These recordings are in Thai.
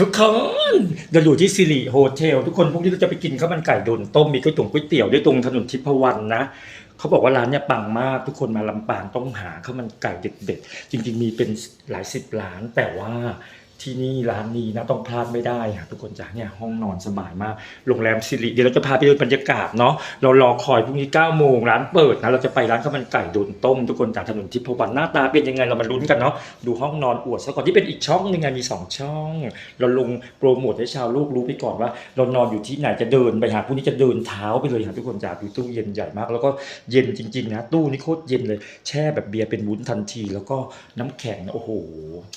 ทุกคนเราอยู่ที่สิริโฮเทลทุกคนพวกนี้เราจะไปกินข้าวมันไก่โดนต้มมีก๋วยตงก๋วยเตี๋ยวด้วยตรงถนนทิพวรรณนะเขาบอกว่าร้านเนี่ยปังมากทุกคนมาลำปางต้องหาข้าวมันไก่เด็ดๆจริงๆมีเป็นหลายสิบร้านแต่ว่า ที่นี่ร้านนี้นะต้องพลาดไม่ได้ค่ะทุกคนจ้ะเนี่ยห้องนอนสบายมากโรงแรมสิริเดี๋ยวเราจะพาไปดูบรรยากาศเนาะเรารอคอยพรุ่งนี้9โมงร้านเปิดนะเราจะไปร้านข้าวมันไก่โดนต้ม ทุกคนจากถนนทิพวรรณหน้าตาเป็นยังไงเรามาลุ้นกันเนาะดูห้องนอนอวดซะก่อนที่เป็นอีกช่องหนึงไงมีสองช่อง เราลงโปรโมทให้ชาวโลกรู้ไปก่อนว่า เรานอนอยู่ที่ไหนจะเดินไปหาพวกนี้จะเดินเท้าไปเลยค่ะทุกคนจาดูตู้เย็นใหญ่มาก แล้วก็เย็นจริงๆนะตู้นี้โคตรเย็นเลย แช่แบบเบียร์เป็นวุ้นทันที แล้วก็น้ำแข็งโอ้โห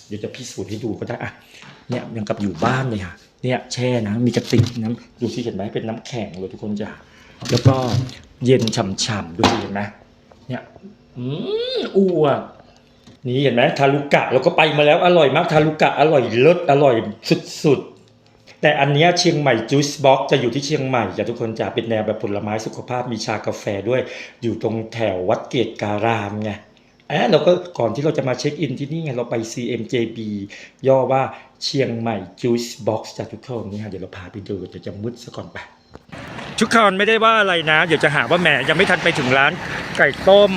เดี๋ยวจะพิสูจน์ให้ดูก็ได้อะเนี่ยยังกับอยู่บ้านเลยค่ะเนี่ยแช่นะมีกระติกน้ำดูสิเห็นไหมเป็นน้ำแข็งเลยทุกคนจ้ะแล้วก็เย็นฉ่ำๆดูสิเห็นไหมเนี่ยอืมอ้วกนี่เห็นไหมทารุกะเราก็ไปมาแล้วอร่อยมากทารุกะอร่อยเลิศอร่อยสุดๆ แต่อันนี้เชียงใหม่จูสบ็อกจะอยู่ที่เชียงใหม่จ้ะทุกคนจะเป็นแนวแบบผลไม้สุขภาพมีชากาแฟด้วย อยู่ตรงแถววัดเกตการามไง อะเราก็ก่อนที่เราจะมาเช็คอินที่นี่ไงเราไป CMJB ย่อว่าเชียงใหม่จูสบ็อกจะทุกคนนี่ฮะเดี๋ยวเราพาไปดูเดี๋ยวจะมืดซะก่อนไปทุกคนไม่ได้ว่าอะไรนะ เดี๋ยวจะหาว่าแหมยังไม่ทันไปถึงร้านไก่ต้ม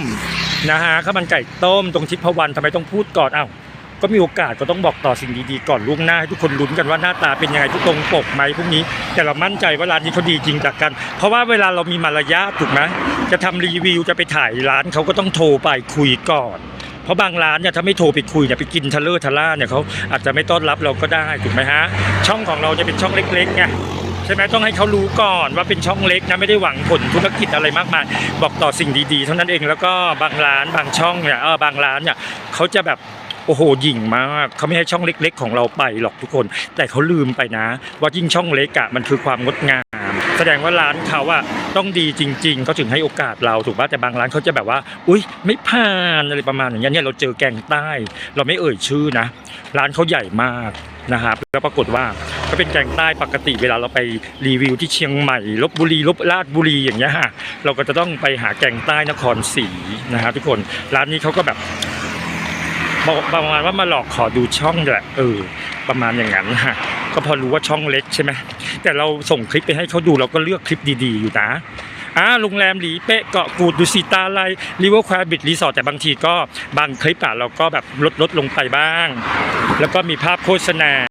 นะฮะข้าวมันไก่ต้มตรงทิพวรรณทำไมต้องพูดก่อนอ้าวก็มีโอกาสก็ต้องบอกต่อสิ่งดีๆก่อนล่วงหน้าให้ทุกคนลุ้นกันว่าหน้าตาเป็นยังไงทุกตรงปกไหมพวกนี้ แต่เรามั่นใจว่าร้านนี้เขาดีจริงจากกัน เพราะว่าเวลาเรามีมารยาทถูกไหม จะทำรีวิวจะไปถ่ายร้านเขาก็ต้องโทรไปคุยก่อน เพราะบางร้านเนี่ยถ้าไม่โทรไปคุยเนี่ยไปกินทะเลอร์ทะล่าเนี่ยเขาอาจจะไม่ต้อนรับเราก็ได้ถูกไหมฮะช่องของเราจะเป็นช่องเล็กๆไงใช่ไหมต้องให้เขารู้ก่อนว่าเป็นช่องเล็กนะไม่ได้หวังผลธุรกิจอะไรมากมายบอกต่อสิ่งดีๆ เท่านั้นเองแล้วก็บางร้านบางช่องเนี่ยเออบางร้านเนี่ยเขาจะแบบโอ้โหหยิ่งมากเขาไม่ให้ช่องเล็ก ๆ ของเราไปหรอกทุกคน แต่เขาลืมไปนะ ว่ายิ่งช่องเล็กอะมันคือความงดงาม แสดงว่าร้านเขาอะ ต้องดีจริง ๆ เขาถึงให้โอกาสเราถูกป่ะแต่บางร้านเขาจะแบบว่า อุ้ยไม่ผ่านอะไรประมาณอย่างเงี้ยเนี่ยเราเจอแกงใต้ เราไม่เอ่ยชื่อนะ ร้านเขาใหญ่มากนะครับแล้วปรากฏว่าก็เป็นแกงใต้ปกติเวลาเราไปรีวิวที่เชียงใหม่ลบบุรีลบราชบุรีอย่างเงี้ยฮะเราก็จะต้องไปหาแกงใต้นครศรีนะฮะทุกคนร้านนี้เขาก็แบบบอกประมาณว่ามาหลอกขอดูช่องแหละเออประมาณอย่างนั้นฮะ ก็พอรู้ว่าช่องเล็กใช่ไหมแต่เราส่งคลิปไปให้เขาดูเราก็เลือกคลิปดี ๆ อยู่นะอ่าโรงแรมหลีเป๊ะเกาะกูดดูสิตาไลริเวอร์ควาบิดรีสอร์ทแต่บางทีก็บางคลิปอะเราก็แบบลดลดลงไปบ้าง แล้วก็มีภาพโฆษณา